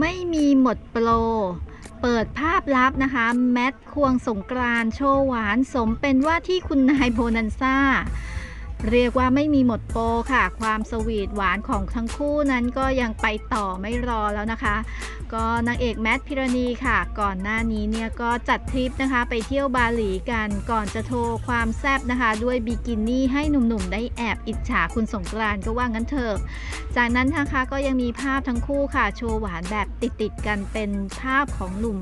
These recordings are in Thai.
ไม่มีหมดโปร เปิดภาพลับนะคะ แมทควงสงกรานโชว์หวานสมเป็นว่าที่คุณนายโบนันซ่า เรียกว่าไม่มีหมดโปรค่ะ ความสวีทหวานของทั้งคู่นั้นก็ยังไปต่อไม่รอแล้วนะคะ ก็นางเอกแมทพิรณีค่ะ ก่อนหน้านี้เนี่ยก็จัดทริปนะคะ ไปเที่ยวบาหลีกันก่อนจะโทรความแซบนะคะ ด้วยบิกินี่ให้หนุ่มๆ ได้แอบอิจฉาคุณสงกรานก็ว่างั้นเถอะ จากนั้นนะคะก็ยังมีภาพทั้งคู่ค่ะ โชว์หวานแบบติดๆกันเป็นภาพของหนุ่ม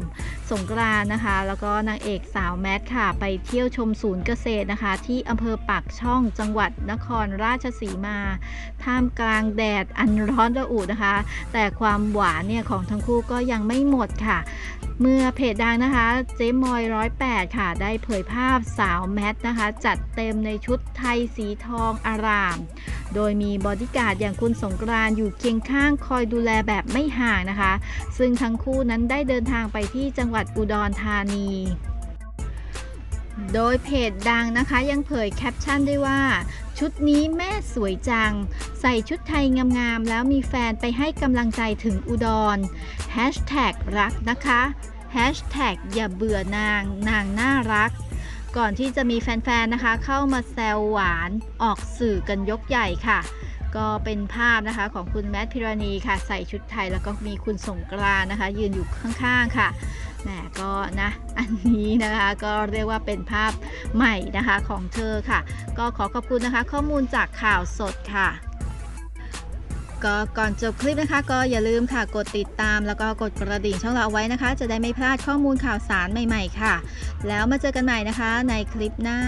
สงกรานนะคะ แล้วก็นางเอกสาวแมทค่ะ ไปเที่ยวชมศูนย์เกษตรนะคะ ที่อำเภอปากช่องจังหวัดนครราชสีมา ท่ามกลางแดดอันร้อนระอุนะคะ แต่ความหวานเนี่ยของทั้งคู่ก็ยังไม่หมดค่ะเมื่อเพจดังนะคะเจ๊มอยร้อยแปดค่ะ ได้เผยภาพสาวแมทนะคะ จัดเต็มในชุดไทยสีทองอาราม โดยมีบอดี้การ์ดอย่างคุณสงกรานอยู่เคียงข้างคอยดูแลแบบไม่ห่างนะคะ ซึ่งทั้งคู่นั้นได้เดินทางไปที่จังหวัดอุดรธานีโดยเพจดังนะคะยังเผยแคปชั่นด้วยว่า ชุดนี้แม่สวยจัง ใส่ชุดไทยงามๆ แล้วมีแฟนไปให้กำลังใจถึงอุดรรักนะคะอย่าเบื่อนางนางน่ารัก ก่อนที่จะมีแฟนๆนะคะ เข้ามาแซวหวานออกสื่อกันยกใหญ่ค่ะ ก็เป็นภาพนะคะของคุณแมทพิรณีค่ะ ใส่ชุดไทยแล้วก็มีคุณสงกรานนะคะ ยืนอยู่ข้างๆค่ะแหมก็นะอันนี้นะคะก็เรียกว่าเป็นภาพใหม่นะคะของเธอค่ะ ก็ขอขอบคุณนะคะ ข้อมูลจากข่าวสดค่ะ ก็ก่อนจบคลิปนะคะ ก็อย่าลืมค่ะกดติดตาม แล้วก็กดกระดิ่งช่องเราเอาไว้นะคะ จะได้ไม่พลาดข้อมูลข่าวสารใหม่ ๆ ค่ะ แล้วมาเจอกันใหม่นะคะในคลิปหน้า